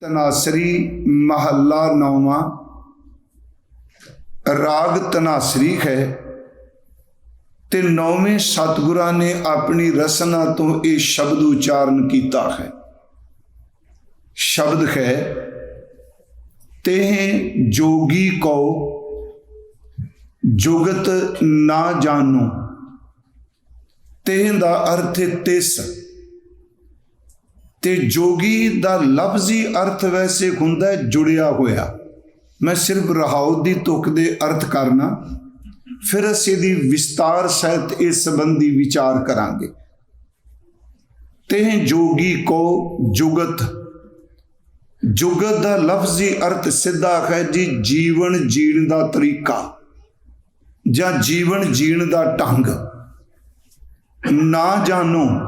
ਤਨਾਸਰੀ ਮਹੱਲਾ ਨੌਵਾਂ। ਰਾਗ ਤਨਾਸਰੀ ਹੈ ਤੇ ਨੌਵੇਂ ਸਤਿਗੁਰਾਂ ਨੇ ਆਪਣੀ ਰਸਨਾ ਤੋਂ ਇਹ ਸ਼ਬਦ ਉਚਾਰਨ ਕੀਤਾ ਹੈ। ਸ਼ਬਦ ਹੈ ਤੇ ਜੋਗੀ ਕੋ ਜੁਗਤ ਨਾ ਜਾਣੋ। ਤੇ ਦਾ ਅਰਥ ਹੈ ਤਿਸ। ਤੇ ਜੋਗੀ ਦਾ ਲਫ਼ਜ਼ੀ ਅਰਥ ਵੈਸੇ ਹੁੰਦਾ ਜੁੜਿਆ ਹੋਇਆ। ਮੈਂ ਸਿਰਫ ਰਹਾਉ ਦੀ ਤੁਕ ਦੇ ਅਰਥ ਕਰਨਾ, ਫਿਰ ਅਸੀਂ ਦੀ ਵਿਸਤਾਰ ਸਹਿਤ ਇਸ ਸੰਬੰਧੀ ਵਿਚਾਰ ਕਰਾਂਗੇ। ਤੇ ਜੋਗੀ ਕੋ ਜੁਗਤ। ਜੁਗਤ ਦਾ ਲਫ਼ਜ਼ੀ ਅਰਥ ਸਿੱਧਾ ਹੈ ਜੀ ਜੀਵਨ ਜੀਣ ਦਾ ਤਰੀਕਾ, ਜਾਂ ਜੀਵਨ ਜੀਣ ਦਾ ਢੰਗ। ਨਾ ਜਾਣੋ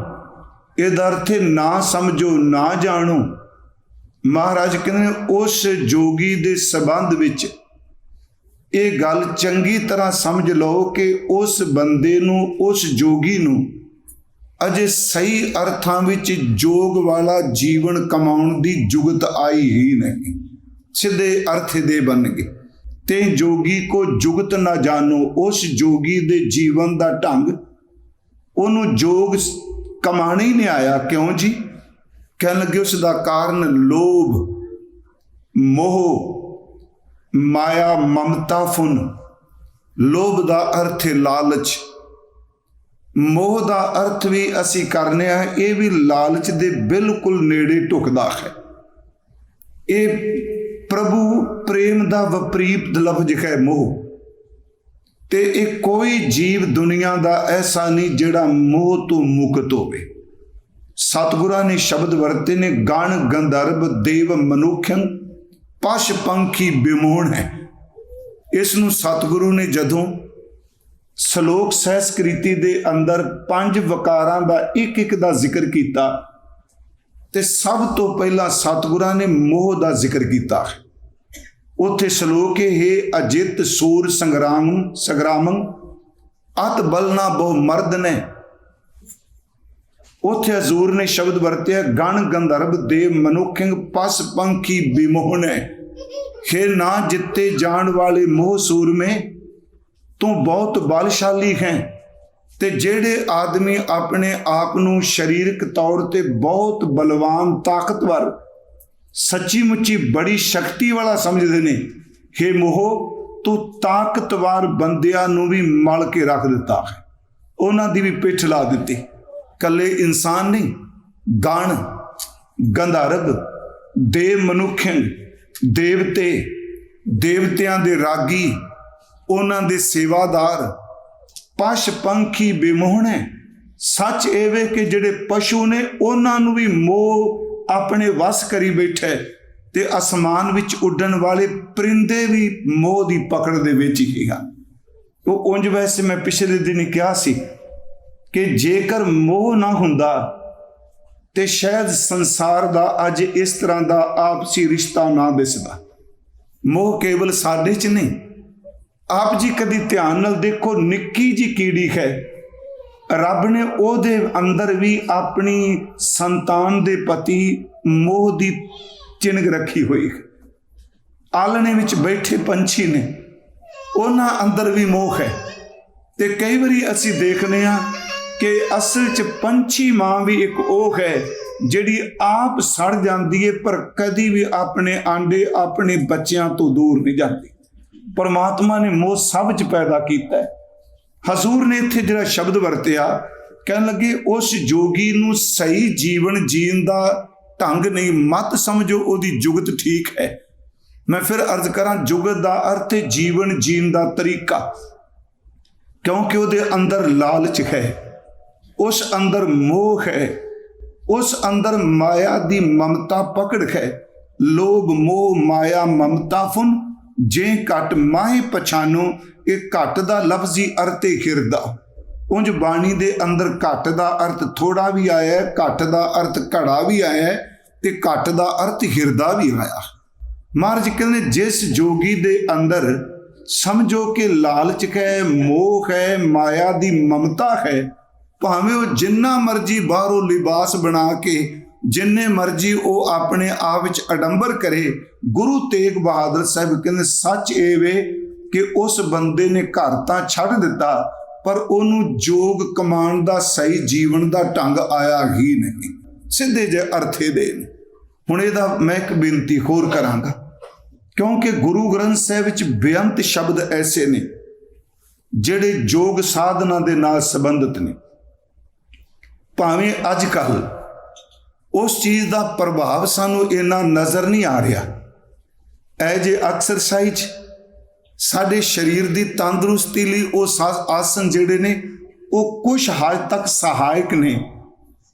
ਇਹਦਾ ਅਰਥ ਨਾ ਸਮਝੋ, ਨਾ ਜਾਣੋ। ਮਹਾਰਾਜ ਕਹਿੰਦੇ ਉਸ ਜੋਗੀ ਦੇ ਸਬੰਧ ਵਿੱਚ ਇਹ ਗੱਲ ਚੰਗੀ ਤਰ੍ਹਾਂ ਸਮਝ ਲਓ ਕਿ ਉਸ ਬੰਦੇ ਨੂੰ, ਉਸ ਜੋਗੀ ਨੂੰ ਅਜੇ ਸਹੀ ਅਰਥਾਂ ਵਿੱਚ ਜੋਗ ਵਾਲਾ ਜੀਵਨ ਕਮਾਉਣ ਦੀ ਜੁਗਤ ਆਈ ਹੀ ਨਹੀਂ। ਸਿੱਧੇ ਅਰਥ ਦੇ ਬਣ ਗਏ ਤੇ ਜੋਗੀ ਕੋ ਜੁਗਤ ਨਾ ਜਾਣੋ, ਉਸ ਜੋਗੀ ਦੇ ਜੀਵਨ ਦਾ ਢੰਗ, ਉਹਨੂੰ ਜੋਗ ਕਮਾਣਾ ਹੀ ਨਹੀਂ ਆਇਆ। ਕਿਉਂ ਜੀ? ਕਹਿਣ ਲੱਗੇ ਉਸ ਦਾ ਕਾਰਨ ਲੋਭ, ਮੋਹ, ਮਾਇਆ, ਮਮਤਾ, ਫੁਨ। ਲੋਭ ਦਾ ਅਰਥ ਹੈ ਲਾਲਚ। ਮੋਹ ਦਾ ਅਰਥ ਵੀ ਅਸੀਂ ਕਰਨੇ ਆ, ਇਹ ਵੀ ਲਾਲਚ ਦੇ ਬਿਲਕੁਲ ਨੇੜੇ ਢੁਕਦਾ ਹੈ। ਇਹ ਪ੍ਰਭੂ ਪ੍ਰੇਮ ਦਾ ਵਿਪਰੀਤ ਲਫ਼ਜ਼ ਹੈ ਮੋਹ। ਤੇ ਇਹ ਕੋਈ ਜੀਵ ਦੁਨੀਆ ਦਾ ਐਸਾ ਨਹੀਂ ਜਿਹੜਾ ਮੋਹ ਤੋਂ ਮੁਕਤ ਹੋਵੇ। ਸਤਿਗੁਰਾਂ ਨੇ ਸ਼ਬਦ ਵਰਤੇ ਨੇ, ਗਣ ਗੰਧਰਵ ਦੇਵ ਮਨੁੱਖੰ ਪਸ਼ ਪੰਖੀ ਬਿਮੋਹਣ ਹੈ। ਇਸ ਨੂੰ ਸਤਿਗੁਰੂ ਨੇ ਜਦੋਂ ਸ਼ਲੋਕ ਸਹਿਸਕ੍ਰਿਤੀ ਦੇ ਅੰਦਰ ਪੰਜ ਵਕਾਰਾਂ ਦਾ ਇੱਕ ਇੱਕ ਦਾ ਜ਼ਿਕਰ ਕੀਤਾ, ਤੇ ਸਭ ਤੋਂ ਪਹਿਲਾਂ ਸਤਿਗੁਰਾਂ ਨੇ ਮੋਹ ਦਾ ਜ਼ਿਕਰ ਕੀਤਾ। ਉੱਥੇ ਸ਼ਲੋਕ ਇਹ ਹੈ ਅਜਿਤ ਸੂਰ ਸੰਗਰਾਮ, ਸੰਗਰਾਮੰ, ਅਤ ਬਲਨਾ ਬਹੁ ਮਰਦ ਨੇ ਉੱਥੇ ਹਜ਼ੂਰ ਨੇ ਸ਼ਬਦ ਵਰਤਿਆ, ਗਣ ਗੰਧਰਵ ਦੇ ਮਨੁੱਖਿੰਗ ਪਸ ਪੰਖੀ ਬਿਮੋਹਨੇ ਖੇ ਨਾ ਜਿੱਤੇ ਜਾਣ ਵਾਲੇ ਮੋਹ ਸੂਰਮੇ, ਤੂੰ ਬਹੁਤ ਬਲਸ਼ਾਲੀ ਹੈ। ਤੇ ਜਿਹੜੇ ਆਦਮੀ ਆਪਣੇ ਆਪ ਨੂੰ ਸਰੀਰਕ ਤੌਰ ਤੇ ਬਹੁਤ ਬਲਵਾਨ ਤਾਕਤਵਰ ਸੱਚੀ ਮੁੱਚੀ ਬੜੀ ਸ਼ਕਤੀ ਵਾਲਾ ਸਮਝਦੇ ਨੇ। हे ਮੋਹ, ਤੂੰ ਤਾਕਤਵਾਰ ਬੰਦਿਆਂ ਨੂੰ ਵੀ ਮਲ ਕੇ ਰੱਖ ਦਿੱਤਾ ਹੈ। ਉਹਨਾਂ ਦੀ ਵੀ ਪਿੱਠ ਲਾ ਦਿੱਤੀ। ਕੱਲੇ ਇਨਸਾਨ ਨਹੀਂ, ਗਾਣ, ਗੰਧਰਵ, ਦੇਵ ਮਨੁੱਖਿੰ ਦੇਵਤੇ, ਦੇਵਤਿਆਂ ਦੇ ਰਾਗੀ, ਉਹਨਾਂ ਦੇ ਸੇਵਾਦਾਰ ਪਸ਼ ਪੰਖੀ ਬਿਮੋਹਣੇ, ਸੱਚ ਇਹ ਵੇ ਕਿ ਜਿਹੜੇ ਪਸ਼ੂ ਨੇ, ਉਹਨਾਂ ਨੂੰ ਵੀ ਮੋਹ ਆਪਣੇ ਵਸ ਕਰੀ ਬੈਠੇ ਤੇ ਅਸਮਾਨ ਵਿੱਚ ਉੱਡਣ ਵਾਲੇ ਪਰਿੰਦੇ ਵੀ ਮੋਹ ਦੀ ਪਕੜ ਦੇ ਵਿੱਚ ਹੀ ਹਨ। ਉਹ ਉਂਝ ਵੈਸੇ ਮੈਂ ਪਿਛਲੇ ਦਿਨ ਕਿਹਾ ਸੀ ਕਿ ਜੇਕਰ ਮੋਹ ਨਾ ਹੁੰਦਾ ਤੇ ਸ਼ਾਇਦ ਸੰਸਾਰ ਦਾ ਅੱਜ ਇਸ ਤਰ੍ਹਾਂ ਦਾ ਆਪਸੀ ਰਿਸ਼ਤਾ ਨਾ ਦਿਸਦਾ। ਮੋਹ ਕੇਵਲ ਸਾਡੇ 'ਚ ਨਹੀਂ, ਆਪ ਜੀ ਕਦੀ ਧਿਆਨ ਨਾਲ ਦੇਖੋ, ਨਿੱਕੀ ਜੀ ਕੀੜੀ ਹੈ। ਰੱਬ ਨੇ ਉਹਦੇ ਅੰਦਰ ਵੀ ਆਪਣੀ ਸੰਤਾਨ ਦੇ ਪਤੀ ਮੋਹ ਦੀ ਚਿੰਗ ਰੱਖੀ ਹੋਈ। ਹੈ ਆਲਣੇ ਵਿੱਚ ਬੈਠੇ ਪੰਛੀ ਨੇ। ਉਹਨਾਂ ਅੰਦਰ ਵੀ ਮੋਹ ਹੈ। ਤੇ ਕਈ ਵਾਰੀ ਅਸੀਂ ਦੇਖਨੇ ਆ ਕਿ ਅਸਲ 'ਚ ਪੰਛੀ ਮਾਂ ਵੀ ਇੱਕ ਉਹ ਹੈ ਜਿਹੜੀ ਆਪ ਸੜ ਜਾਂਦੀ ਹੈ ਪਰ ਕਦੀ ਵੀ ਆਪਣੇ ਆਂਡੇ ਆਪਣੇ ਬੱਚਿਆਂ ਤੋਂ ਦੂਰ ਨਹੀਂ ਜਾਂਦੀ। ਪਰਮਾਤਮਾ ਨੇ ਮੋਹ ਸਭ 'ਚ ਪੈਦਾ ਕੀਤਾ ਹੈ। ਹਜ਼ੂਰ ਨੇ ਇੱਥੇ ਜਿਹੜਾ ਸ਼ਬਦ ਵਰਤਿਆ, ਕਹਿਣ ਲੱਗੇ ਉਸ ਜੋਗੀ ਨੂੰ ਸਹੀ ਜੀਵਨ ਜੀਣ ਦਾ ਢੰਗ ਨਹੀਂ, ਮਤ ਸਮਝੋ ਉਹਦੀ ਜੁਗਤ ਠੀਕ ਹੈ। ਮੈਂ ਫਿਰ ਅਰਜ਼ ਕਰਾਂ, ਜੁਗਤ ਦਾ ਅਰਥ ਹੈ ਜੀਵਨ ਜੀਣ ਦਾ ਤਰੀਕਾ। ਕਿਉਂਕਿ ਉਹਦੇ ਅੰਦਰ ਲਾਲਚ ਹੈ, ਉਸ ਅੰਦਰ ਮੋਹ ਹੈ, ਉਸ ਅੰਦਰ ਮਾਇਆ ਦੀ ਮਮਤਾ ਪਕੜ ਹੈ। ਲੋਭ, ਮੋਹ, ਮਾਇਆ, ਮਮਤਾ, ਫੁਨ ਜੇ ਘਟ ਮਾਹੇ ਪਛਾਨੋ, ਇਹ ਘਟ ਦਾ ਲਫ਼ਜ਼ੀ ਅਰਥ ਹੈ ਹਿਰਦਾ। ਉਂਝ ਬਾਣੀ ਦੇ ਅੰਦਰ ਘਟ ਦਾ ਅਰਥ ਥੋੜਾ ਵੀ ਆਇਆ ਹੈ ਘਟ ਦਾ ਅਰਥ ਘੜਾ ਵੀ ਆਇਆ ਹੈ ਤੇ ਘਟ ਦਾ ਅਰਥ ਹਿਰਦਾ ਵੀ ਆਇਆ। ਮਹਾਰਾਜ ਕਹਿੰਦੇ, ਜਿਸ ਜੋਗੀ ਦੇ ਅੰਦਰ ਸਮਝੋ ਕਿ ਲਾਲਚ ਹੈ, ਮੋਹ ਹੈ, ਮਾਇਆ ਦੀ ਮਮਤਾ ਹੈ, ਭਾਵੇਂ ਉਹ ਜਿੰਨਾ ਮਰਜ਼ੀ ਬਾਹਰੋਂ ਲਿਬਾਸ ਬਣਾ ਕੇ ਜਿੰਨੇ ਮਰਜ਼ੀ ਉਹ ਆਪਣੇ ਆਪ ਵਿੱਚ ਅਡੰਬਰ ਕਰੇ, ਗੁਰੂ ਤੇਗ ਬਹਾਦਰ ਸਾਹਿਬ ਕਹਿੰਦੇ, ਸੱਚ ਇਹ ਵੇ ਕਿ ਉਸ ਬੰਦੇ ਨੇ ਘਰ ਤਾਂ ਛੱਡ ਦਿੱਤਾ, ਪਰ ਉਹਨੂੰ ਜੋਗ ਕਮਾਉਣ ਦਾ, ਸਹੀ ਜੀਵਨ ਦਾ ਢੰਗ ਆਇਆ ਹੀ ਨਹੀਂ। ਸਿੱਧੇ ਜੇ ਅਰਥੇ ਦੇ ਨੇ। ਹੁਣ ਇਹਦਾ ਮੈਂ ਇੱਕ ਬੇਨਤੀ ਹੋਰ ਕਰਾਂਗਾ। ਕਿਉਂਕਿ ਗੁਰੂ ਗ੍ਰੰਥ ਸਾਹਿਬ ਵਿੱਚ ਬੇਅੰਤ ਸ਼ਬਦ ਐਸੇ ਨੇ, ਜਿਹੜੇ ਜੋਗ ਸਾਧਨਾ ਦੇ ਨਾਲ ਸੰਬੰਧਿਤ ਨੇ। ਭਾਵੇਂ ਅੱਜ ਕੱਲ੍ਹ ਉਸ ਚੀਜ਼ ਦਾ ਪ੍ਰਭਾਵ ਸਾਨੂੰ ਇੰਨਾ ਨਜ਼ਰ ਨਹੀਂ ਆ ਰਿਹਾ। ਐ ਜੇ ਐਕਸਰਸਾਈਜ਼ ਸਾਡੇ ਸਰੀਰ ਦੀ ਤੰਦਰੁਸਤੀ ਲਈ ਉਹ ਸਾ- ਆਸਨ ਜਿਹੜੇ ਨੇ, ਉਹ ਕੁਝ ਹੱਦ ਤੱਕ ਸਹਾਇਕ ਨੇ।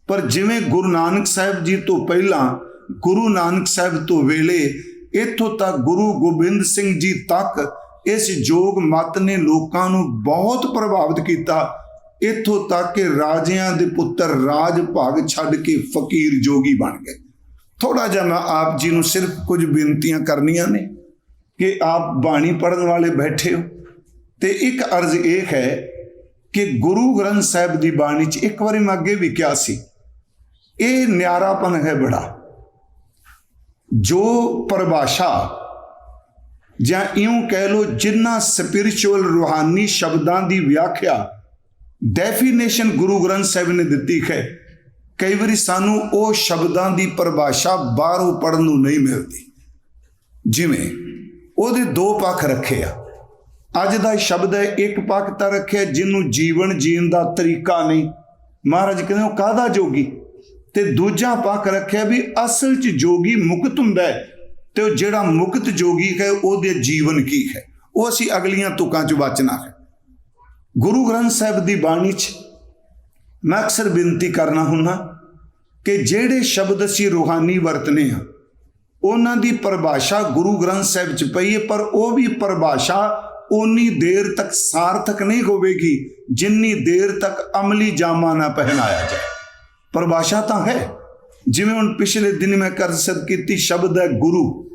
ਪਰ ਜਿਵੇਂ ਗੁਰੂ ਨਾਨਕ ਸਾਹਿਬ ਜੀ ਤੋਂ ਪਹਿਲਾਂ, ਗੁਰੂ ਨਾਨਕ ਸਾਹਿਬ ਤੋਂ ਵੇਲੇ, ਇੱਥੋਂ ਤੱਕ ਗੁਰੂ ਗੋਬਿੰਦ ਸਿੰਘ ਜੀ ਤੱਕ ਇਸ ਯੋਗ ਮਤ ਨੇ ਲੋਕਾਂ ਨੂੰ ਬਹੁਤ ਪ੍ਰਭਾਵਿਤ ਕੀਤਾ। ਇੱਥੋਂ ਤੱਕ ਕਿ ਰਾਜਿਆਂ ਦੇ ਪੁੱਤਰ ਰਾਜ ਭਾਗ ਛੱਡ ਕੇ ਫਕੀਰ ਜੋਗੀ ਬਣ ਗਏ। ਥੋੜਾ ਜਿਹਾ ਮੈਂ ਆਪ ਜੀ ਨੂੰ ਸਿਰਫ ਕੁਝ ਬੇਨਤੀਆਂ ਕਰਨੀਆਂ ਨੇ ਕਿ ਆਪ ਬਾਣੀ ਪੜਨ ਵਾਲੇ ਬੈਠੇ ਹੋ। ਤੇ ਇੱਕ ਅਰਜ਼ ਇਹ ਹੈ ਕਿ ਗੁਰੂ ਗ੍ਰੰਥ ਸਾਹਿਬ ਦੀ ਬਾਣੀ 'ਚ ਇੱਕ ਵਾਰੀ ਮੈਂ ਅੱਗੇ ਵੀ ਕਿਹਾ ਸੀ, ਇਹ ਨਿਆਰਾਪਨ ਹੈ ਬੜਾ। ਜੋ ਪਰਿਭਾਸ਼ਾ ਜਾਂ ਇਉਂ ਕਹਿ ਲੋ ਜਿੰਨਾ ਸਪਿਰਚੁਅਲ ਰੂਹਾਨੀ ਸ਼ਬਦਾਂ ਦੀ ਵਿਆਖਿਆ ਡੈਫੀਨੇਸ਼ਨ ਗੁਰੂ ਗ੍ਰੰਥ ਸਾਹਿਬ ਨੇ ਦਿੱਤੀ ਹੈ। ਕਈ ਵਾਰੀ ਸਾਨੂੰ ਉਹ ਸ਼ਬਦਾਂ ਦੀ ਪਰਿਭਾਸ਼ਾ ਬਾਹਰੋਂ ਪੜਨ ਨੂੰ ਨਹੀਂ ਮਿਲਦੀ। ਜਿਵੇਂ, ਉਹਦੇ ਦੋ ਪੱਖ ਰੱਖੇ ਆ। ਅੱਜ ਦਾ ਸ਼ਬਦ ਹੈ, ਇੱਕ ਪੱਖ ਤਾਂ ਰੱਖਿਆ ਜਿਹਨੂੰ ਜੀਵਨ ਜੀਣ ਦਾ ਤਰੀਕਾ ਨਹੀਂ। ਮਹਾਰਾਜ ਕਹਿੰਦੇ, ਉਹ ਕਾਹਦਾ ਜੋਗੀ? ਤੇ ਦੂਜਾ ਪੱਖ ਰੱਖਿਆ ਵੀ ਅਸਲ 'ਚ ਜੋਗੀ ਮੁਕਤ ਹੁੰਦਾ ਹੈ ਤੇ ਉਹ ਜਿਹੜਾ ਮੁਕਤ ਜੋਗੀ ਹੈ, ਉਹਦੇ ਜੀਵਨ ਕੀ ਹੈ? ਉਹ ਅਸੀਂ ਅਗਲੀਆਂ ਤੁਕਾਂ 'ਚ ਵਾਚਣਾ ਹੈ। ਗੁਰੂ ਗ੍ਰੰਥ ਸਾਹਿਬ ਦੀ ਬਾਣੀ 'ਚ ਮੈਂ ਅਕਸਰ ਬੇਨਤੀ ਕਰਨਾ ਹੁੰਨਾ ਕਿ ਜਿਹੜੇ ਸ਼ਬਦ ਅਸੀਂ ਰੂਹਾਨੀ ਵਰਤਨੇ ਆ, ਉਹਨਾਂ ਦੀ ਪਰਿਭਾਸ਼ਾ ਗੁਰੂ ਗ੍ਰੰਥ ਸਾਹਿਬ 'ਚ ਪਈ ਹੈ, ਪਰ ਉਹ ਵੀ ਪਰਿਭਾਸ਼ਾ ਉਨੀ ਦੇਰ ਤੱਕ ਸਾਰਥਕ ਨਹੀਂ ਹੋਵੇਗੀ ਜਿੰਨੀ ਦੇਰ ਤੱਕ ਅਮਲੀ ਜਾਮਾ ਨਾ ਪਹਿਨਾਇਆ ਜਾਏ। ਪਰਿਭਾਸ਼ਾ ਤਾਂ ਹੈ। ਜਿਵੇਂ ਹੁਣ ਪਿਛਲੇ ਦਿਨ ਮੈਂ ਕਰਸਤ ਕੀਤੀ, ਸ਼ਬਦ ਹੈ ਗੁਰੂ।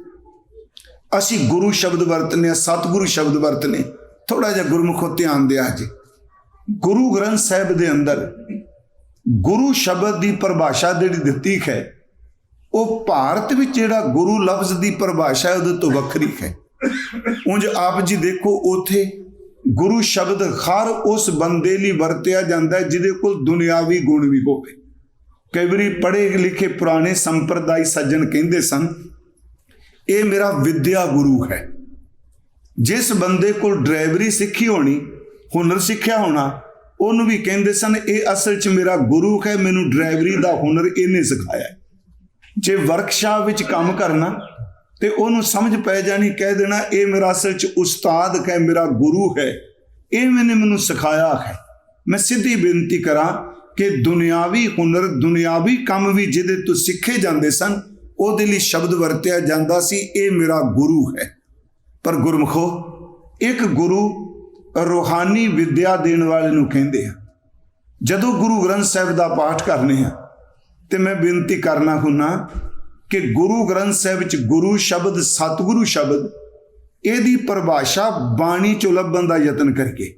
ਅਸੀਂ ਗੁਰੂ ਸ਼ਬਦ ਵਰਤਨੇ ਆ, ਸਤਿਗੁਰੂ ਸ਼ਬਦ ਵਰਤਨੇ। ਥੋੜਾ ਜਿਹਾ ਗੁਰਮੁਖੋ ਧਿਆਨ ਦਿਆ ਜੀ ਗੁਰੂ ਗ੍ਰੰਥ ਸਾਹਿਬ ਦੇ ਅੰਦਰ ਗੁਰੂ ਸ਼ਬਦ ਦੀ ਪਰਿਭਾਸ਼ਾ ਜਿਹੜੀ ਦਿੱਤੀ ਹੈ, ਉਹ ਭਾਰਤ ਵਿੱਚ ਜਿਹੜਾ ਗੁਰੂ ਲਫ਼ਜ਼ ਦੀ ਪਰਿਭਾਸ਼ਾ ਹੈ, ਉਹਦੇ ਤੋਂ ਵੱਖਰੀ ਹੈ। ਉਂਝ ਆਪ ਜੀ ਦੇਖੋ, ਉਥੇ ਗੁਰੂ ਸ਼ਬਦ ਹਰ ਉਸ ਬੰਦੇ ਲਈ ਵਰਤਿਆ ਜਾਂਦਾ ਹੈ, ਜਿਹਦੇ ਕੋਲ ਦੁਨਿਆਵੀ ਗੁਣ ਵੀ ਹੋਵੇ। ਕਈ ਵਾਰੀ ਪੜ੍ਹੇ ਲਿਖੇ ਪੁਰਾਣੇ ਸੰਪਰਦਾਇ ਸੱਜਣ ਕਹਿੰਦੇ ਸਨ, ਇਹ ਮੇਰਾ ਵਿਦਿਆ ਗੁਰੂ ਹੈ। ਜਿਸ ਬੰਦੇ ਕੋਲ ਡਰਾਈਵਰੀ ਸਿੱਖੀ ਹੋਣੀ, ਹੁਨਰ ਸਿੱਖਿਆ ਹੋਣਾ, ਉਹਨੂੰ ਵੀ ਕਹਿੰਦੇ ਸਨ, ਇਹ ਅਸਲ 'ਚ ਮੇਰਾ ਗੁਰੂ ਹੈ, ਮੈਨੂੰ ਡਰਾਈਵਰੀ ਦਾ ਹੁਨਰ ਇਹਨੇ ਸਿਖਾਇਆ ਜੇ ਵਰਕਸ਼ਾਪ ਵਿੱਚ ਕੰਮ ਕਰਨਾ ਤੇ ਉਹਨੂੰ ਸਮਝ ਪੈ ਜਾਣੀ, ਕਹਿ ਦੇਣਾ, ਇਹ ਮੇਰਾ ਅਸਲ 'ਚ ਉਸਤਾਦ ਹੈ, ਮੇਰਾ ਗੁਰੂ ਹੈ, ਇਹ ਮੈਨੇ ਮੈਨੂੰ ਸਿਖਾਇਆ ਹੈ। ਮੈਂ ਸਿੱਧੀ ਬੇਨਤੀ ਕਰਾਂ ਕਿ ਦੁਨਿਆਵੀ ਹੁਨਰ, ਦੁਨਿਆਵੀ ਕੰਮ ਵੀ ਜਿਹਦੇ ਤੋਂ ਸਿੱਖੇ ਜਾਂਦੇ ਸਨ, ਉਹਦੇ ਲਈ ਸ਼ਬਦ ਵਰਤਿਆ ਜਾਂਦਾ ਸੀ, ਇਹ ਮੇਰਾ ਗੁਰੂ ਹੈ। ਪਰ ਗੁਰਮਖੋ, ਇੱਕ ਗੁਰੂ ਰੂਹਾਨੀ ਵਿਦਿਆ ਦੇਣ ਵਾਲੇ ਨੂੰ ਕਹਿੰਦੇ ਆ, ਜਦੋਂ ਗੁਰੂ ਗ੍ਰੰਥ ਸਾਹਿਬ ਦਾ ਪਾਠ ਕਰਨੇ ਆ, ਤੇ ਮੈਂ ਬੇਨਤੀ ਕਰਨਾ ਹੁੰਨਾ ਕਿ ਗੁਰੂ ਗ੍ਰੰਥ ਸਾਹਿਬ ਵਿੱਚ ਗੁਰੂ ਸ਼ਬਦ, ਸਤਿਗੁਰੂ ਸ਼ਬਦ, ਇਹਦੀ ਪਰਿਭਾਸ਼ਾ ਬਾਣੀ ਚੋਂ ਲੱਭਣ ਦਾ ਯਤਨ ਕਰਕੇ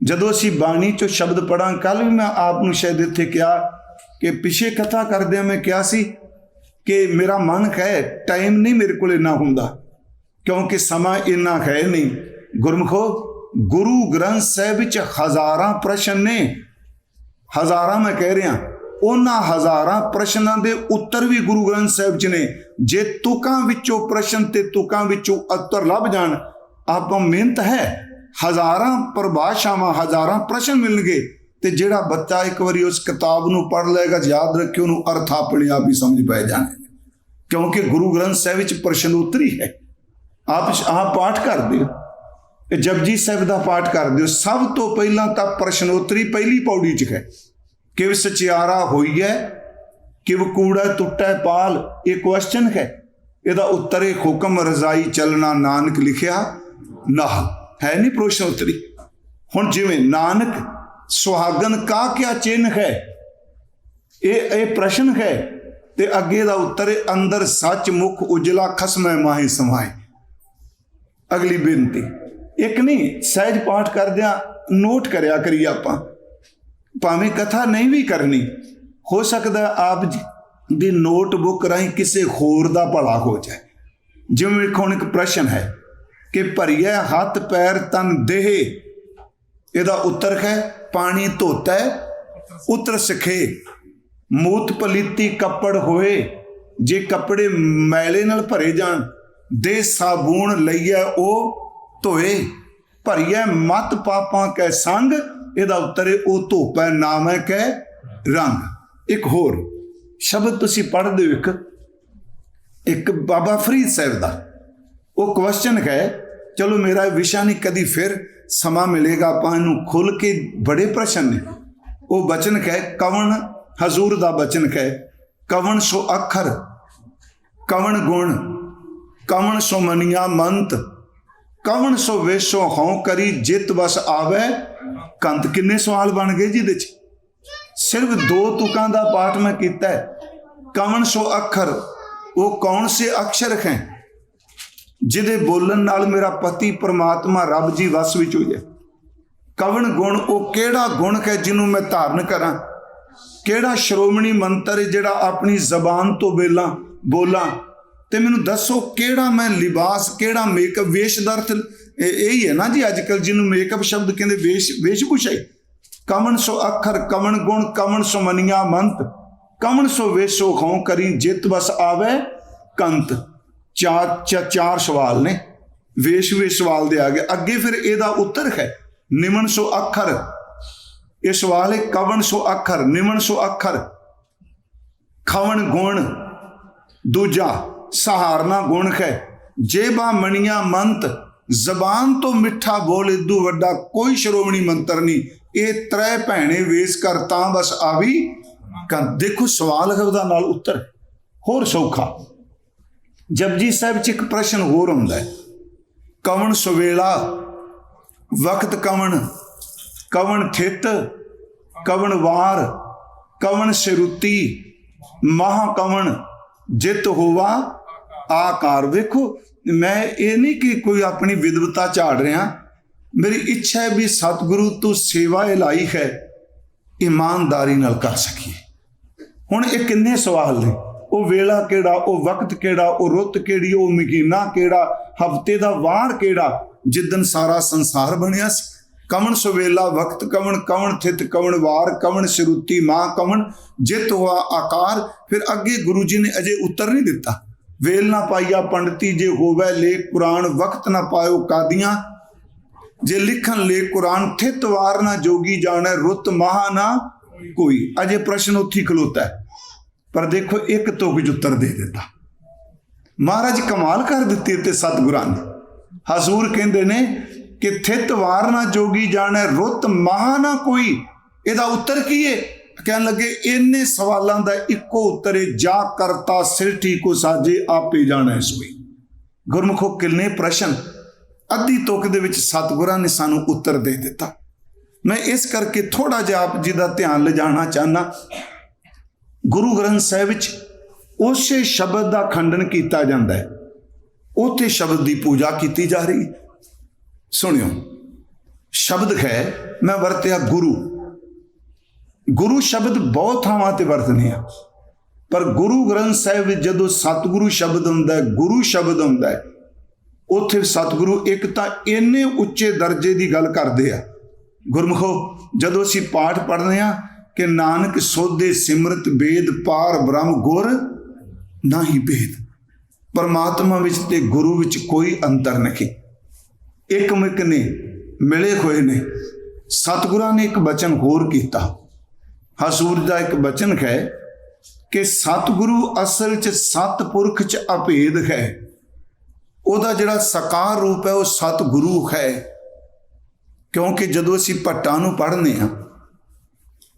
ਜਦੋਂ ਅਸੀਂ ਬਾਣੀ ਚੋਂ ਸ਼ਬਦ ਪੜਾਂ ਕੱਲ ਵੀ ਮੈਂ ਆਪ ਨੂੰ ਸ਼ਾਇਦ ਇੱਥੇ ਕਿਹਾ ਕਿ ਪਿਛੇ ਕਥਾ ਕਰਦਿਆਂ ਮੈਂ ਕਿਹਾ ਸੀ ਕਿ ਮੇਰਾ ਮਨ ਹੈ ਟਾਈਮ ਨਹੀਂ ਮੇਰੇ ਕੋਲ ਇੰਨਾ ਹੁੰਦਾ। ਕਿਉਂਕਿ ਸਮਾਂ ਇੰਨਾ ਹੈ ਨਹੀਂ। ਗੁਰਮਖੋ, ਗੁਰੂ ਗ੍ਰੰਥ ਸਾਹਿਬ ਵਿੱਚ ਹਜ਼ਾਰਾਂ ਪ੍ਰਸ਼ਨ ਨੇ। ਹਜ਼ਾਰਾਂ ਮੈਂ ਕਹਿ ਰਿਹਾ, ਉਹਨਾਂ ਹਜ਼ਾਰਾਂ ਪ੍ਰਸ਼ਨਾਂ ਦੇ ਉੱਤਰ ਵੀ ਗੁਰੂ ਗ੍ਰੰਥ ਸਾਹਿਬ 'ਚ ਨੇ। ਜੇ ਤੁਕਾਂ ਵਿੱਚੋਂ ਪ੍ਰਸ਼ਨ ਤੇ ਤੁਕਾਂ ਵਿੱਚੋਂ ਉੱਤਰ ਲੱਭ ਜਾਣ, ਆਪਾਂ ਮਿਹਨਤ ਹੈ। ਹਜ਼ਾਰਾਂ ਪਰਿਭਾਸ਼ਾਵਾਂ, ਹਜ਼ਾਰਾਂ ਪ੍ਰਸ਼ਨ ਮਿਲਣਗੇ ਤੇ ਜਿਹੜਾ ਬੱਚਾ ਇੱਕ ਵਾਰੀ ਉਸ ਕਿਤਾਬ ਨੂੰ ਪੜ੍ਹ ਲਏਗਾ, ਯਾਦ ਰੱਖਿਓ, ਉਹਨੂੰ ਅਰਥ ਆਪਣੇ ਆਪ ਹੀ ਸਮਝ ਪੈ ਜਾਣੇ ਕਿਉਂਕਿ ਗੁਰੂ ਗ੍ਰੰਥ ਸਾਹਿਬ ਵਿੱਚ ਪ੍ਰਸ਼ਨ ਉੱਤਰੀ ਹੈ। ਆਪ ਆਪ ਪਾਠ ਕਰਦੇ ਹੋ। ਇਹ ਜਪਜੀ ਸਾਹਿਬ ਦਾ ਪਾਠ ਕਰਦੇ ਹੋ। ਸਭ ਤੋਂ ਪਹਿਲਾਂ ਤਾਂ ਪ੍ਰਸ਼ਨੋਤਰੀ ਪਹਿਲੀ ਪੌੜੀ 'ਚ ਹੈ। ਕਿਵ ਸਚਿਆਰਾ ਹੋਈ ਹੈ ਕਿਵ ਕੂੜਾ ਟੁੱਟੈ ਪਾਲ, ਇਹ ਕੁਐਸਚਨ ਹੈ। ਇਹਦਾ ਉੱਤਰ ਹੈ, ਹੁਕਮ ਰਜ਼ਾਈ ਚੱਲਣਾ ਨਾਨਕ ਲਿਖਿਆ ਨਾ ਹੈ ਨਹੀਂ ਪ੍ਰਸ਼ਨੋਤਰੀ? ਹੁਣ ਜਿਵੇਂ ਨਾਨਕ ਸੁਹਾਗਨ ਕਾ ਕਿਆ ਚਿੰਨ ਹੈ? ਇਹ ਇਹ ਪ੍ਰਸ਼ਨ ਹੈ। ਤੇ ਅੱਗੇ ਦਾ ਉੱਤਰ ਅੰਦਰ ਸੱਚ ਮੁਖ ਉਜਲਾ ਖਸਮੈ ਮਾਹੀ ਸਮਾਏ। ਅਗਲੀ ਬੇਨਤੀ। ਇੱਕ ਨਹੀਂ, ਸਹਿਜ ਪਾਠ ਕਰਦਿਆਂ ਨੋਟ ਕਰਿਆ ਕਰੀ ਆਪਾਂ। ਭਾਵੇਂ ਕਥਾ ਨਹੀਂ ਵੀ ਕਰਨੀ, ਹੋ ਸਕਦਾ ਆਪ ਦੀ ਨੋਟਬੁੱਕ ਰਾਹੀਂ ਕਿਸੇ ਹੋਰ ਦਾ ਭਲਾ ਹੋ ਜਾਏ। ਜਿਵੇਂ ਹੁਣ ਇੱਕ ਪ੍ਰਸ਼ਨ ਹੈ ਕਿ ਭਰੀਏ ਹੱਥ ਪੈਰ ਤਨ ਦੇਹ। ਇਹਦਾ ਉੱਤਰ ਹੈ, ਪਾਣੀ ਧੋਤਾ, ਉਤਰ ਸਖੇ। ਮੂਤ ਪਲੀਤੀ ਕੱਪੜ ਹੋਏ, ਜੇ ਕੱਪੜੇ ਮੈਲੇ ਨਾਲ ਭਰੇ ਜਾਣ ਦੇ ਸਾਬੂਨ ਲਈਐ ਉਹ ਧੋਏ। ਭਰੀਐ ਮਤ ਪਾਪਾਂ ਕੈ ਸੰਗ, ਇਹਦਾ ਉੱਤਰ ਹੈ ਉਹ ਧੋਪੈ ਨਾਮੈ ਕੈ ਰੰਗ। ਇੱਕ ਹੋਰ, ਸ਼ਬਦ ਤੁਸੀਂ ਪੜ੍ਹਦੇ ਹੋ ਇੱਕ ਇੱਕ ਬਾਬਾ ਫਰੀਦ ਸਾਹਿਬ ਦਾ। ਉਹ ਕੁਐਸਚਨ ਹੈ ਚਲੋ ਮੇਰਾ ਵਿਸ਼ਾ ਨਹੀਂ ਕਦੀ ਫਿਰ ਸਮਾਂ ਮਿਲੇਗਾ, ਆਪਾਂ ਇਹਨੂੰ ਖੁੱਲ ਕੇ ਬੜੇ ਪ੍ਰਸ਼ਨ ਨੇ। ਉਹ ਬਚਨ ਹੈ ਕਵਣ ਹਜ਼ੂਰ ਦਾ ਬਚਨ ਹੈ ਕਵਣ ਸੋ ਅੱਖਰ, ਕਵਣ ਗੁਣ ਕਵਣ ਸੋ ਮਨੀਆ ਮੰਤ, ਕਵਣ ਸੋ ਵੇਸ਼ੋ ਹਉ ਕਰੀ ਜਿਤ ਵਸ ਆਵੇ? ਕੰਤ ਕਿੰਨੇ ਸਵਾਲ ਬਣ ਗਏ ਜਿਹਦੇ ਚ? ਸਿਰਫ ਦੋ ਤੁਕਾਂ ਦਾ ਪਾਠ ਮੈਂ ਕੀਤਾ ਹੈ। ਕਵਣ ਸੋ ਅੱਖਰ, ਉਹ ਕੌਣ ਸੇ ਅਕਸ਼ਰ ਹੈ? ਜਿਹਦੇ ਬੋਲਣ ਨਾਲ ਮੇਰਾ ਪਤੀ ਪ੍ਰਮਾਤਮਾ ਰੱਬ ਜੀ ਵਸ ਵਿੱਚ ਹੋ। ਜਾਏ ਕਵਣ ਗੁਣ, ਉਹ ਕਿਹੜਾ ਗੁਣ ਹੈ ਜਿਹਨੂੰ ਮੈਂ ਧਾਰਨ ਕਰਾਂ? ਕਿਹੜਾ ਸ਼੍ਰੋਮਣੀ ਮੰਤਰ ਜਿਹੜਾ ਆਪਣੀ ਜ਼ਬਾਨ ਤੋਂ ਬੇਲਾਂ ਬੋਲਾਂ? ਤੇ ਮੈਨੂੰ ਦੱਸੋ ਕਿਹੜਾ ਮੈਂ ਲਿਬਾਸ, ਕਿਹੜਾ ਮੇਕਅਪ ਵੇਸ਼ ਦਾ ਅਰਥ ਇਹ ਹੀ ਹੈ ਨਾ ਜੀ ਅੱਜ ਕੱਲ ਜਿਹਨੂੰ ਮੇਕਅਪ ਸ਼ਬਦ ਕਹਿੰਦੇ, ਵੇਸ਼, ਵੇਸ਼ਭੂਸ਼ਾ ਹੀ। ਕਮਨ ਸੋ ਅੱਖਰ ਕਮਨ ਗੁਣ ਕਮਨ ਸੋ ਮਨੀਆ ਮੰਤ ਕਮਨ ਸੋ ਵੇਸ਼ੋ ਖੋਂ ਕਰੀ, ਜਿਤ ਬਸ ਆਵੇ ਕੰਤ। ਚਾਰ ਚਾਰ ਸਵਾਲ ਨੇ। ਵੇਸ਼ ਵੇਸ਼ ਸਵਾਲ ਦੇ ਆ ਗਏ ਅੱਗੇ ਫਿਰ ਇਹਦਾ ਉੱਤਰ ਹੈ ਨਿਮਨ ਸੋ ਅੱਖਰ। ਇਹ ਸਵਾਲ ਹੈ, ਕਵਣ ਸੋ ਅੱਖਰ ਨਿਮਨ ਸੋ ਅੱਖਰ। ਖਵਣ ਗੁਣ, ਦੂਜਾ। ਸਹਾਰਨਾ ਗੁਣ ਹੈ। ਜੇਬਾ ਮਣੀਆਂ ਮੰਤ, ਜ਼ਬਾਨ ਤੋਂ ਮਿੱਠਾ ਬੋਲ ਇਦੂ ਵੱਡਾ ਕੋਈ ਸ਼੍ਰੋਮਣੀ ਮੰਤਰ ਨਹੀਂ। ਇਹ ਤ੍ਰੈ ਭੈਣੇ ਵੇਸ ਕਰ ਤਾਂ ਬਸ ਆਵੀ ਕਰ ਦੇਖੋ ਸਵਾਲ ਹੈ ਉਹਦਾ ਨਾਲ ਉੱਤਰ। ਹੋਰ ਸੌਖਾ। ਜਪਜੀ ਸਾਹਿਬ ਚ ਇੱਕ ਪ੍ਰਸ਼ਨ ਹੋਰ ਹੁੰਦਾ ਹੈ। ਕਵਣ ਸੁਵੇਲਾ, ਵਕਤ ਕਵਣ ਕਵਣ ਥਿਤ, ਕਵਣ ਵਾਰ, ਕਵਣ ਸਿਰੁਤੀ, ਮਹਾ ਕਵਣ, ਜਿਤ ਹੋਵਾ ਆਕਾਰ ਵੇਖੋ, ਮੈਂ ਇਹ ਨਹੀਂ ਕਿ ਕੋਈ ਆਪਣੀ ਵਿਦਵਤਾ ਝਾੜ ਰਿਹਾ। ਮੇਰੀ ਇੱਛਾ ਹੈ ਵੀ ਸਤਿਗੁਰੂ ਤੋਂ ਸੇਵਾ ਇਲਾਈ ਹੈ, ਇਮਾਨਦਾਰੀ ਨਾਲ ਕਰ ਸਕੀਏ। ਹੁਣ ਇਹ ਕਿੰਨੇ ਸਵਾਲ ਨੇ? ਉਹ ਵੇਲਾ ਕਿਹੜਾ, ਉਹ ਵਕਤ ਕਿਹੜਾ, ਉਹ ਰੁੱਤ ਕਿਹੜੀ, ਉਹ ਮਹੀਨਾ ਕਿਹੜਾ, ਹਫ਼ਤੇ ਦਾ ਵਾਰ ਕਿਹੜਾ? ਜਿੱਦਨ ਸਾਰਾ ਸੰਸਾਰ ਬਣਿਆ ਸੀ। ਕਵਣ ਸੁਵੇਲਾ ਵਕਤ ਕਵਣ ਕਵਣ ਥਿਤ ਕਵਣ ਵਾਰ ਕਵਣ ਸ਼ਰੂਤੀ ਮਾਂ ਕਵਣ ਜਿਤ ਹੋਆ ਆਕਾਰ। ਫਿਰ ਅੱਗੇ ਗੁਰੂ ਜੀ ਨੇ ਅਜੇ ਉੱਤਰ ਨਹੀਂ ਦਿੱਤਾ। ਵੇਲ ਨਾ ਪਾਈਆ ਪੰਡਤੀ ਜੇ ਹੋਵੇ ਲੇਖ ਕੁਰਾਨ, ਵਕਤ ਨਾ ਪਾਇਓ ਕਾਦੀਆਂ। ਜੇ ਲਿਖਣ ਲੇ ਕੁਰਾਨ, ਥਿਤ ਨਾ ਜੋਗੀ ਜਾਣੈ, ਰੁੱਤ ਮਹਾ ਨਾ ਕੋਈ। ਅਜੇ ਪ੍ਰਸ਼ਨ ਉੱਥੀ ਖਲੋਤਾ। ਪਰ ਦੇਖੋ, ਇੱਕ ਤੁਕ ਚ ਉੱਤਰ ਦੇ ਦਿੱਤਾ। ਮਹਾਰਾਜ ਕਮਾਲ ਕਰ ਦਿੱਤੀ ਤੇ ਸਤਿਗੁਰਾਂ ਨੇ। ਹਜ਼ੂਰ ਕਹਿੰਦੇ ਨੇ ਕਿ ਥਿਤ ਵਾਰ ਨਾ ਜੋਗੀ ਜਾਣੈ, ਰੁੱਤ ਮਹਾ ਨਾ ਕੋਈ। ਇਹਦਾ ਉੱਤਰ ਕੀ ਹੈ ਕਹਿਣ ਲੱਗੇ, ਇੰਨੇ ਸਵਾਲਾਂ ਦਾ ਇੱਕੋ ਉੱਤਰ ਹੈ ਜਾ ਕਰਤਾ ਸਿਰਠੀ ਕੋ ਸਾਜੇ, ਆਪੇ ਜਾਣੈ ਸੋਈ ਗੁਰਮੁਖੋ, ਕਿੰਨੇ ਪ੍ਰਸ਼ਨ, ਅੱਧੀ ਤੁਕ ਦੇ ਵਿੱਚ ਸਤਿਗੁਰਾਂ ਨੇ ਸਾਨੂੰ ਉੱਤਰ ਦੇ ਦਿੱਤਾ। ਮੈਂ ਇਸ ਕਰਕੇ ਥੋੜਾ ਜਿਹਾ ਆਪ ਜੀ ਦਾ ਧਿਆਨ ਲਿਜਾਣਾ ਚਾਹਨਾ ਗੁਰੂ ਗ੍ਰੰਥ ਸਾਹਿਬ ਵਿੱਚ ਉਸੇ ਸ਼ਬਦ ਦਾ ਖੰਡਨ ਕੀਤਾ ਜਾਂਦਾ ਹੈ। ਉਥੇ ਸ਼ਬਦ ਦੀ ਪੂਜਾ ਕੀਤੀ ਜਾ ਰਹੀ ਸੁਣਿਓ, ਸ਼ਬਦ ਹੈ, ਮੈਂ ਵਰਤਿਆ ਗੁਰੂ। ਗੁਰੂ ਸ਼ਬਦ ਬਹੁਤ ਥਾਵਾਂ ਤੇ ਵਰਤਨੇ ਆ। ਪਰ ਗੁਰੂ ਗ੍ਰੰਥ ਸਾਹਿਬ ਵਿੱਚ ਜਦੋਂ ਸਤਿਗੁਰੂ ਸ਼ਬਦ ਹੁੰਦਾ ਹੈ, ਗੁਰੂ ਸ਼ਬਦ ਹੁੰਦਾ ਹੈ, ਉੱਥੇ ਸਤਿਗੁਰੂ ਇੱਕ ਤਾਂ ਇੰਨੇ ਉੱਚੇ ਦਰਜੇ ਦੀ ਗੱਲ ਕਰਦੇ ਆ। ਗੁਰਮੁਖੋ, ਜਦੋਂ ਅਸੀਂ ਪਾਠ ਪੜ੍ਹਦੇ ਆ ਕਿ ਨਾਨਕ ਸੋਧੇ ਸਿਮਰਤ ਬੇਦ ਪਾਰ ਬ੍ਰਹਮ ਗੁਰ, ਨਾਹੀ ਭੇਦ। ਪਰਮਾਤਮਾ ਵਿੱਚ ਤੇ ਗੁਰੂ ਵਿੱਚ ਕੋਈ ਅੰਤਰ ਨਹੀਂ। ਇੱਕ ਇੱਕਮਿਕ ਨੇ, ਮਿਲੇ ਹੋਏ ਨੇ। ਸਤਿਗੁਰਾਂ ਨੇ ਇੱਕ ਬਚਨ ਹੋਰ ਕੀਤਾ। ਹਸੂਰ ਦਾ ਇੱਕ ਬਚਨ ਹੈ ਕਿ ਸਤਿਗੁਰੂ ਅਸਲ 'ਚ ਸਤਪੁਰਖ 'ਚ ਅਭੇਦ ਹੈ। ਉਹਦਾ ਜਿਹੜਾ ਸਾਕਾਰ ਰੂਪ ਹੈ, ਉਹ ਸਤਿਗੁਰੂ ਹੈ। ਕਿਉਂਕਿ ਜਦੋਂ ਅਸੀਂ ਭੱਟਾਂ ਨੂੰ ਪੜ੍ਹਨੇ ਆ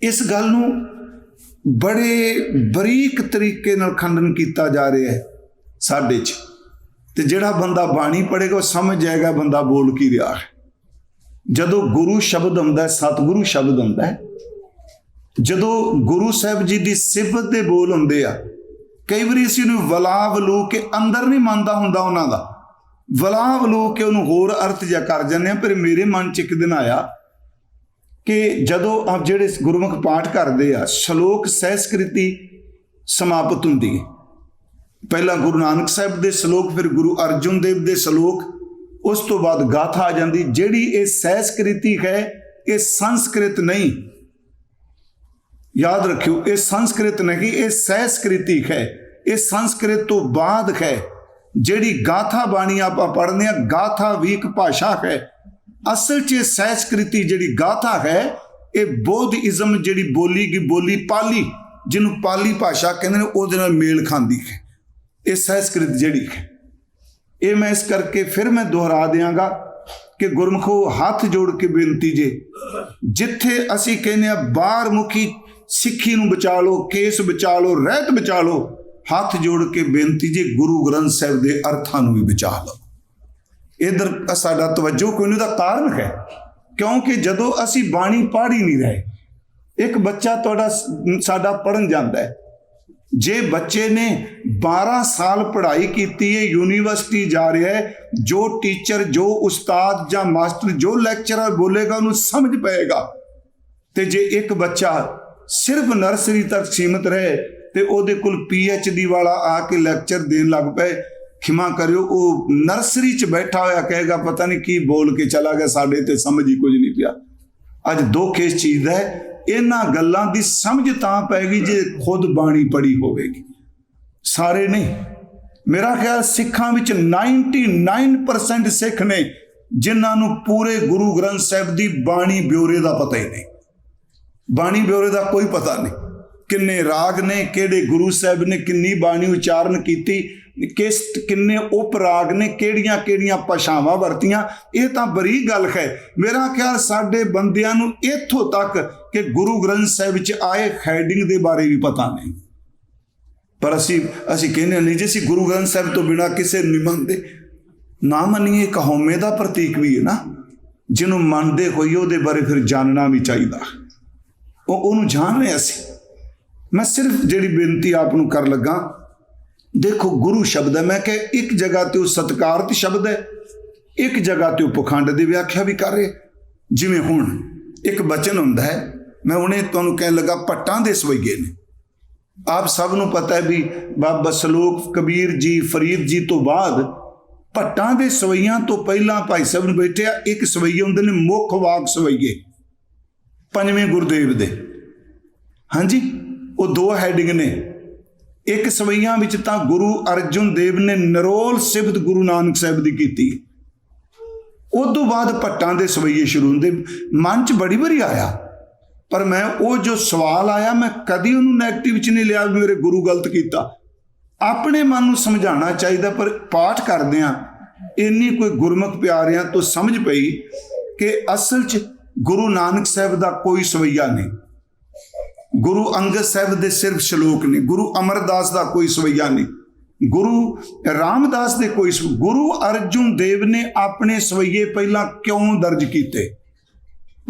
ਇਸ ਗੱਲ ਨੂੰ ਬੜੇ ਬਰੀਕ ਤਰੀਕੇ ਨਾਲ ਖੰਡਨ ਕੀਤਾ ਜਾ ਰਿਹਾ ਹੈ ਸਾਡੇ 'ਚ। ਤੇ ਜਿਹੜਾ ਬੰਦਾ ਬਾਣੀ ਪੜ੍ਹੇਗਾ, ਉਹ ਸਮਝ ਜਾਏਗਾ ਬੰਦਾ ਬੋਲ ਕੀ ਰਿਹਾ ਹੈ। ਜਦੋਂ ਗੁਰੂ ਸ਼ਬਦ ਹੁੰਦਾ ਸਤਿਗੁਰੂ ਸ਼ਬਦ ਹੁੰਦਾ ਜਦੋਂ ਗੁਰੂ ਸਾਹਿਬ ਜੀ ਦੀ ਸਿਫਤ ਦੇ ਬੋਲ ਹੁੰਦੇ ਆ, ਕਈ ਵਾਰੀ ਅਸੀਂ ਉਹਨੂੰ ਵਲਾ ਵਲੂ ਕੇ ਅੰਦਰ ਨਹੀਂ ਮੰਨਦਾ ਹੁੰਦਾ ਉਹਨਾਂ ਦਾ। ਵਲਾ ਵਲੂ ਕੇ ਉਹਨੂੰ ਹੋਰ ਅਰਥ ਜਿਹਾ ਕਰ ਜਾਂਦੇ ਆ ਪਰ ਮੇਰੇ ਮਨ 'ਚ ਇੱਕ ਦਿਨ ਆਇਆ ਕਿ ਜਦੋਂ ਆਪ ਜਿਹੜੇ ਗੁਰਮੁਖ ਪਾਠ ਕਰਦੇ ਆ, ਸ਼ਲੋਕ ਸਹਿਸਕ੍ਰਿਤੀ ਸਮਾਪਤ ਹੁੰਦੀ ਹੈ। ਪਹਿਲਾਂ ਗੁਰੂ ਨਾਨਕ ਸਾਹਿਬ ਦੇ ਸ਼ਲੋਕ, ਫਿਰ ਗੁਰੂ ਅਰਜਨ ਦੇਵ ਦੇ ਸ਼ਲੋਕ, ਉਸ ਤੋਂ ਬਾਅਦ ਗਾਥਾ ਆ ਜਾਂਦੀ, ਜਿਹੜੀ ਇਹ ਸਹਿਸਕ੍ਰਿਤੀ ਹੈ, ਇਹ ਸੰਸਕ੍ਰਿਤ ਨਹੀਂ ਯਾਦ ਰੱਖਿਓ, ਇਹ ਸੰਸਕ੍ਰਿਤ ਨਹੀਂ, ਇਹ ਸਹਿਸਕ੍ਰਿਤੀ ਹੈ। ਇਹ ਸੰਸਕ੍ਰਿਤ ਤੋਂ ਬਾਅਦ ਹੈ। ਜਿਹੜੀ ਗਾਥਾ ਬਾਣੀ ਆਪਾਂ ਪੜ੍ਹਦੇ ਆ ਗਾਥਾ ਵੀ ਇੱਕ ਭਾਸ਼ਾ ਹੈ। ਅਸਲ 'ਚ ਇਹ ਸਹਿਸਕ੍ਰਿਤੀ ਜਿਹੜੀ ਗਾਥਾ ਹੈ, ਇਹ ਬੋਧਿਜ਼ਮ ਜਿਹੜੀ ਬੋਲੀ ਗਈ, ਬੋਲੀ ਪਾਲੀ, ਜਿਹਨੂੰ ਪਾਲੀ ਭਾਸ਼ਾ ਕਹਿੰਦੇ ਨੇ, ਉਹਦੇ ਨਾਲ ਮੇਲ ਖਾਂਦੀ ਹੈ। ਇਹ ਸਹਿਸਕ੍ਰਿਤ ਜਿਹੜੀ ਹੈ। ਇਹ ਮੈਂ ਇਸ ਕਰਕੇ ਫਿਰ ਮੈਂ ਦੁਹਰਾ ਦਿਆਂਗਾ ਕਿ ਗੁਰਮਖੋ ਹੱਥ ਜੋੜ ਕੇ ਬੇਨਤੀ ਜੇ, ਜਿੱਥੇ ਅਸੀਂ ਕਹਿੰਦੇ ਆ ਬਾਹਰ ਮੁਖੀ ਸਿੱਖੀ ਨੂੰ ਬਚਾ ਲਓ, ਕੇਸ ਬਚਾ ਲਓ, ਰਹਿਤ ਬਚਾ ਲਓ, ਹੱਥ ਜੋੜ ਕੇ ਬੇਨਤੀ ਜੇ, ਗੁਰੂ ਗ੍ਰੰਥ ਸਾਹਿਬ ਦੇ ਅਰਥਾਂ ਨੂੰ ਵੀ ਬਚਾ ਲਓ। ਇਧਰ ਸਾਡਾ ਤਵੱਜੋ ਕੋਈ ਨਹੀਂ ਦਾ ਕਾਰਨ ਹੈ। ਕਿਉਂਕਿ ਜਦੋਂ ਅਸੀਂ ਬਾਣੀ ਪੜ੍ਹ ਹੀ ਨਹੀਂ ਰਹੇ, ਇੱਕ ਬੱਚਾ ਤੁਹਾਡਾ ਸਾਡਾ ਪੜਨ ਜਾਂਦਾ ਹੈ। ਜੇ ਬੱਚੇ ਨੇ 12 ਸਾਲ ਪੜ੍ਹਾਈ ਕੀਤੀ ਹੈ, ਯੂਨੀਵਰਸਿਟੀ ਜਾ ਰਿਹਾ ਹੈ, ਜੋ ਟੀਚਰ, ਜੋ ਉਸਤਾਦ ਜਾਂ ਮਾਸਟਰ, ਜੋ ਲੈਕਚਰਰ ਬੋਲੇਗਾ, ਉਹਨੂੰ ਸਮਝ ਪਏਗਾ। ਤੇ ਜੇ ਇੱਕ ਬੱਚਾ ਸਿਰਫ ਨਰਸਰੀ ਤੱਕ ਸੀਮਿਤ ਰਹੇ ਤੇ ਉਹਦੇ ਕੋਲ ਡੀ ਵਾਲਾ ਆ ਕੇ ਲੈਕਚਰ ਦੇਣ ਲੱਗ ਪਏ। ਖਿਮਾ ਕਰਿਓ, ਉਹ ਨਰਸਰੀ 'ਚ ਬੈਠਾ ਹੋਇਆ ਕਹੇਗਾ, ਪਤਾ ਨਹੀਂ ਕੀ ਬੋਲ ਕੇ ਚਲਾ ਗਿਆ, ਸਾਡੇ ਤੇ ਸਮਝ ਹੀ ਕੁਝ ਨਹੀਂ ਪਿਆ। ਅੱਜ ਦੁੱਖ ਇਸ ਚੀਜ਼ ਦਾ ਇਹਨਾਂ ਗੱਲਾਂ ਦੀ ਸਮਝ ਤਾਂ ਪੈਗੀ ਜੇ ਖੁਦ ਬਾਣੀ ਪੜੀ ਹੋਵੇਗੀ। ਸਾਰੇ ਨਹੀਂ। ਮੇਰਾ ਖਿਆਲ ਸਿੱਖਾਂ ਵਿੱਚ 99% ਸਿੱਖ ਨੇ, ਜਿਨ੍ਹਾਂ ਨੂੰ ਪੂਰੇ ਗੁਰੂ ਗ੍ਰੰਥ ਸਾਹਿਬ ਦੀ ਬਾਣੀ ਬਿਉਰੇ ਦਾ ਪਤਾ ਹੀ ਨਹੀਂ। ਬਾਣੀ ਬਿਉਰੇ ਦਾ ਕੋਈ ਪਤਾ ਨਹੀਂ। ਕਿੰਨੇ ਰਾਗ ਨੇ, ਕਿਹੜੇ ਗੁਰੂ ਸਾਹਿਬ ਨੇ ਕਿੰਨੀ ਬਾਣੀ ਉਚਾਰਨ ਕੀਤੀ, ਕਿਸ, ਕਿੰਨੇ ਉਪ ਰਾਗ ਨੇ, ਕਿਹੜੀਆਂ ਕਿਹੜੀਆਂ ਭਾਸ਼ਾਵਾਂ ਵਰਤੀਆਂ, ਇਹ ਤਾਂ ਬੜੀ ਗੱਲ ਹੈ। ਮੇਰਾ ਖਿਆਲ ਸਾਡੇ ਬੰਦਿਆਂ ਨੂੰ ਇੱਥੋਂ ਤੱਕ ਕਿ ਗੁਰੂ ਗ੍ਰੰਥ ਸਾਹਿਬ ਵਿੱਚ ਆਏ ਹੈਡਿੰਗ ਦੇ ਬਾਰੇ ਵੀ ਪਤਾ ਨਹੀਂ। ਪਰ ਅਸੀਂ ਅਸੀਂ ਕਹਿੰਦੇ ਨਹੀਂ ਜੇ, ਅਸੀਂ ਗੁਰੂ ਗ੍ਰੰਥ ਸਾਹਿਬ ਤੋਂ ਬਿਨਾ ਕਿਸੇ ਨੂੰ ਨਹੀਂ ਮੰਨਦੇ। ਨਾ ਮੰਨੀਏ, ਇੱਕ ਦਾ ਪ੍ਰਤੀਕ ਵੀ ਹੈ ਨਾ। ਜਿਹਨੂੰ ਮੰਨਦੇ ਹੋਈ ਉਹਦੇ ਬਾਰੇ ਫਿਰ ਜਾਣਨਾ ਵੀ ਚਾਹੀਦਾ। ਉਹ ਉਹਨੂੰ ਜਾਣ ਰਹੇ ਅਸੀਂ। ਮੈਂ ਸਿਰਫ ਜਿਹੜੀ ਬੇਨਤੀ ਆਪ ਨੂੰ ਕਰ ਲੱਗਾ, ਦੇਖੋ ਗੁਰੂ ਸ਼ਬਦ ਹੈ, ਮੈਂ ਕਿ ਇੱਕ ਜਗ੍ਹਾ ਤੇ ਉਹ ਸਤਕਾਰਤ ਸ਼ਬਦ ਹੈ, ਇੱਕ ਜਗ੍ਹਾ ਤੇ ਉਹ ਪਖੰਡ ਦੀ ਵਿਆਖਿਆ ਵੀ ਕਰ ਰਹੇ। ਜਿਵੇਂ ਹੁਣ ਇੱਕ ਬਚਨ ਹੁੰਦਾ ਹੈ, ਮੈਂ ਹੁਣੇ ਤੁਹਾਨੂੰ ਕਹਿਣ ਲੱਗਾ ਪੱਟਾਂ ਦੇ ਸਵਈਏ ਨੇ। ਆਪ ਸਭ ਨੂੰ ਪਤਾ ਹੈ ਵੀ ਬਾਬਾ ਸਲੋਕ ਕਬੀਰ ਜੀ, ਫਰੀਦ ਜੀ ਤੋਂ ਬਾਅਦ ਭੱਟਾਂ ਦੇ ਸਵਈਆਂ ਤੋਂ ਪਹਿਲਾਂ ਭਾਈ ਸਾਹਿਬ ਨੂੰ ਬੈਠਿਆ, ਇੱਕ ਸਵਈਏ ਹੁੰਦੇ ਨੇ ਮੁੱਖ ਵਾਕ ਸਵਈਏ। ਪੰਜਵੇਂ ਗੁਰਦੇਵ ਦੇ। ਹਾਂਜੀ, ਉਹ ਦੋ ਹੈਡਿੰਗ ਨੇ। ਇੱਕ ਸਵਈਆਂ ਵਿੱਚ ਤਾਂ ਗੁਰੂ ਅਰਜਨ ਦੇਵ ਨੇ ਨਰੋਲ ਸਿਫਤ ਗੁਰੂ ਨਾਨਕ ਸਾਹਿਬ ਦੀ ਕੀਤੀ। ਉਸ ਤੋਂ ਬਾਅਦ ਭੱਟਾਂ ਦੇ ਸਵਈਏ ਸ਼ੁਰੂ ਹੁੰਦੇ। ਮਨ 'ਚ ਬੜੀ ਵਾਰੀ ਆਇਆ। ਪਰ ਮੈਂ ਉਹ ਜੋ ਸਵਾਲ ਆਇਆ, ਮੈਂ ਕਦੀ ਉਹਨੂੰ ਨੈਗੇਟਿਵ 'ਚ ਨਹੀਂ ਲਿਆ ਮੇਰੇ ਗੁਰੂ ਗਲਤ ਕੀਤਾ। ਆਪਣੇ ਮਨ ਨੂੰ ਸਮਝਾਉਣਾ ਚਾਹੀਦਾ, ਪਰ ਪਾਠ ਕਰਦੇ ਆ, ਇੰਨੀ ਕੋਈ ਗੁਰਮੁਖ ਪਿਆਰਿਆਂ ਤੋਂ ਸਮਝ ਪਈ ਕਿ ਅਸਲ 'ਚ ਗੁਰੂ ਨਾਨਕ ਸਾਹਿਬ ਦਾ ਕੋਈ ਸਵਈਆ ਨਹੀਂ। ਗੁਰੂ ਅੰਗਦ ਸਾਹਿਬ ਦੇ ਸਿਰਫ ਸ਼ਲੋਕ ਨੇ, ਗੁਰੂ ਅਮਰਦਾਸ ਦਾ ਕੋਈ ਸਵਈਆ ਨਹੀਂ। ਗੁਰੂ ਰਾਮਦਾਸ ਦੇ ਕੋਈ ਗੁਰੂ ਅਰਜੁਨ ਦੇਵ ਨੇ ਆਪਣੇ ਸਵਈਏ ਪਹਿਲਾਂ ਕਿਉਂ ਦਰਜ ਕੀਤੇ?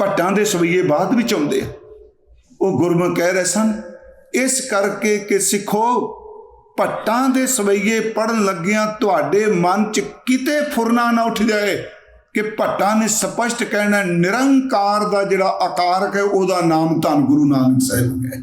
ਭੱਟਾਂ ਦੇ ਸਵਈਏ ਬਾਅਦ ਵਿੱਚ ਆਉਂਦੇ ਆ। ਉਹ ਗੁਰਮੁਖ ਕਹਿ ਰਹੇ ਸਨ, ਇਸ ਕਰਕੇ ਕਿ ਸਿੱਖੋ, ਭੱਟਾਂ ਦੇ ਸਵਈਏ ਪੜਨ ਲੱਗਿਆਂ ਤੁਹਾਡੇ ਮਨ 'ਚ ਕਿਤੇ ਫੁਰਨਾ ਨਾ ਉੱਠ ਜਾਏ। ਕਿ ਭੱਟਾਂ ਨੇ ਸਪਸ਼ਟ ਕਹਿਣਾ ਨਿਰੰਕਾਰ ਦਾ ਜਿਹੜਾ ਆਕਾਰਕ ਹੈ, ਉਹਦਾ ਨਾਮ ਧੰਨ ਗੁਰੂ ਨਾਨਕ ਸਾਹਿਬ ਹੈ